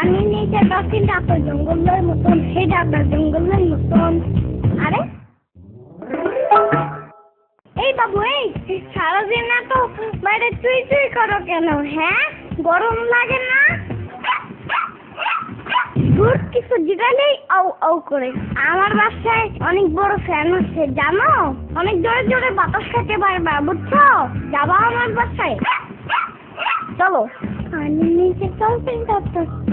পানির নিচে ডলফিনটা তো জঙ্গলের মতন সেটা আপনার জঙ্গলের মতন। আরে? এই বাবু, এই, সারাদিন না তো বাইরে চুই চুই করো কেন হ্যাঁ? গরম লাগে না? দূর কিছু জিগালেই আউ আউ করে। আমার বাসায় অনেক বড় ফ্যান আছে, জানো? অনেক জোরে জোরে বাতাস খেতে পারবা বুঝছ? যাবা আমার বাসায়। চলো। পানি নিচে জঙ্গলের মতন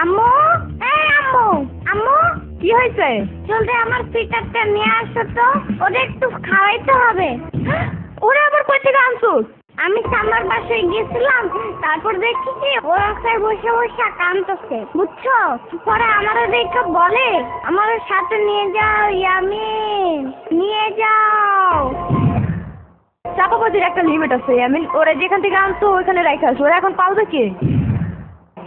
আম্মু? এই আম্মু আম্মু। কি হয়েছে? জলদি আমার ফিটারটা নিয়ে আসো তো ওটা একটু খাওয়াইতে হবে। ওরে আবার কই থেকে আনছুস? আমি সামার বাসায় গিয়েছিলাম তারপর দেখি কি ও রাস্তায় বসে বসে কান্দতেছে বুঝছ? পরে আমারও দেখে বলে আমার সাথে নিয়ে যাও ইয়ামিন নিয়ে যাও। চাপাবাজির একটা লিমিট আছে আমি ওরা যেখান থেকে আনছো ওইখানে রাখা আছে ওরা এখন পালবে কে?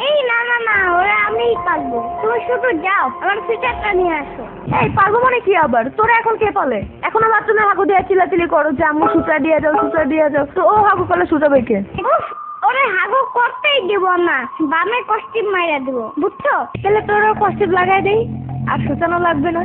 এই না না না ওরা আমিই পারব তুমি শুধু যাও আমার ফিটারটা নিয়ে আসো। এই পারব মানে কি আবার? তোরা এখন কে পালে? এখনও বাথরুমে হাগু দিয়ে চিলাচিলি করো যে আম্মু সুতা দিয়ে যাও সুতা দিয়ে যাও। তো ও হাগু করলে সুতাবে কে? ওরে হাগু করতেই দিব না। বামে কষ্টিপ মাইরা দিব বুঝছ? তাহলে তোরও কষ্টেপ লাগাই দেই আর সুতানো লাগবে না।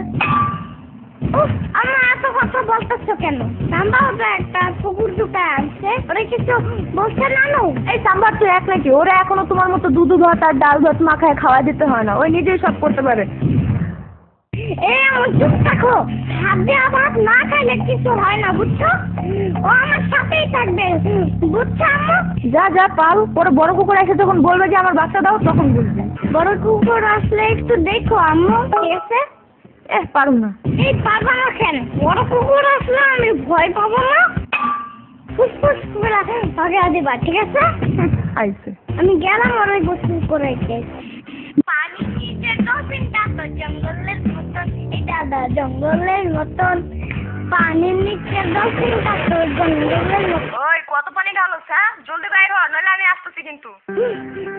আমার এত কথা বলতেছো কেন? নাম্বার তো একটা কুকুর দুটা আছে ওরা কিছু বলছে নানু? এই সাম্বার তো এক নাকি? ওরা এখনও তোমার মতো দুধ ভাত আর ডাল ভাত মাখায় খাওয়া দিতে হয় না। ওই নিজেই সব করতে পারে। এই আমার চুপ থাকো। দেওয়া ভাত না খাইলে কিছু হয় না বুঝছ? ও আমার সাথেই থাকবে বুঝছ আম্মু? যা যা পাল। পরে বড় কুকুর এসে যখন বলবে যে আমার বাচ্চা দাও তখন বুঝবে বড় কুকুর আসলে একটু দেখো আম্মু আছে এহ পারুম না। এই পারবা না কেন? বড় কুকুর আসলে আমি ভয় পাবো না। ফুসফুস করে ভাগে দিবা ঠিক আছে? আইছে। আমি গেলাম আর ওই গোসল করে পানি নিচে ডলফিনটা তো জঙ্গলের মতন। এটা দা জঙ্গলের মতন। পানির নিচে ডলফিনটা তো জঙ্গলের মতন। ওই কত পানি ঢালোস হ্যাঁ? জলদি বাইর হ নইলে আমি আসতেছি কিন্তু।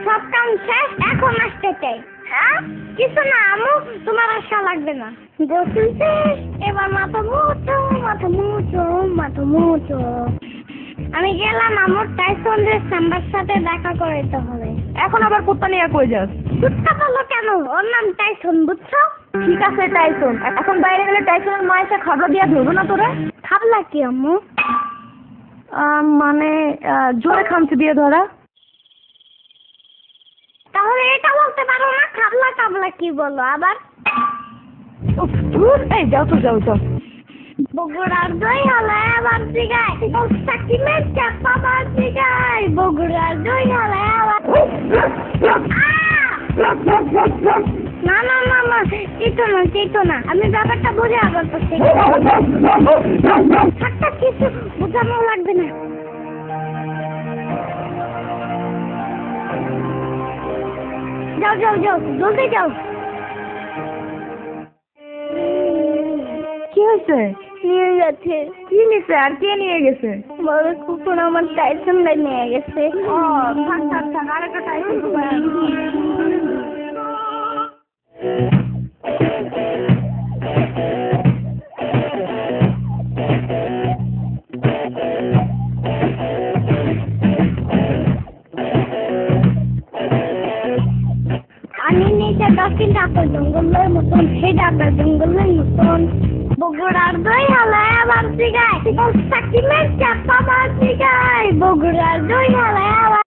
সব কাম শেষ এখন আসতে চাই। হ্যাঁ? কিছু না আমু তোমার আশা লাগবে না। গোসল শেষ এবার মাথা মুছো মাথা মুছো মাথা মুছো। আমি গেলাম আমার টাইসনের সাম্বার সাথে দেখা করতে হবে। এখন আবার কুত্তা নিয়ে কই যাস? কুত্তা বলো কেন? ওর নাম টাইসন বুঝছ? ঠিক আছে টাইসন এখন বাইরে গেলে টাইসনের মা এসে খাবার দিয়া ধরবো না তোরা? খাবলা কি আম্মু? মানে জোরে খামচি দিয়ে ধরা। তাহলে এটা বলতে পারো না খাবলা খাবলা কি বলো আবার? এই যাও তো যাও যাও। বগুড়ার দই হলে আবার দিগাই সাকিমের চাপা বার দিগাই বগুড়ার দই হলে আবার না না না না চিতো না চিতো না আমি ব্যাপারটা বুঝে আবার করছি। একটা কিছু বোঝানো লাগবে না। যাও যাও যাও জলদি যাও। কি হয়েছে? নিয়ে গেছে। কি নিছে? আর কে নিয়ে গেছে? বড় কুকুর আমার টাইসন নিয়ে গেছে। ও থাক থাক থাক আরেকটা টাইসন ডলফিনটা তো জঙ্গলের মতন সেটা আপনার জঙ্গলের মতন। বগুড়ার দই হালায় আমার দিগাই সাকিমের চাপা বার দিগাই বগুড়ার দই হলে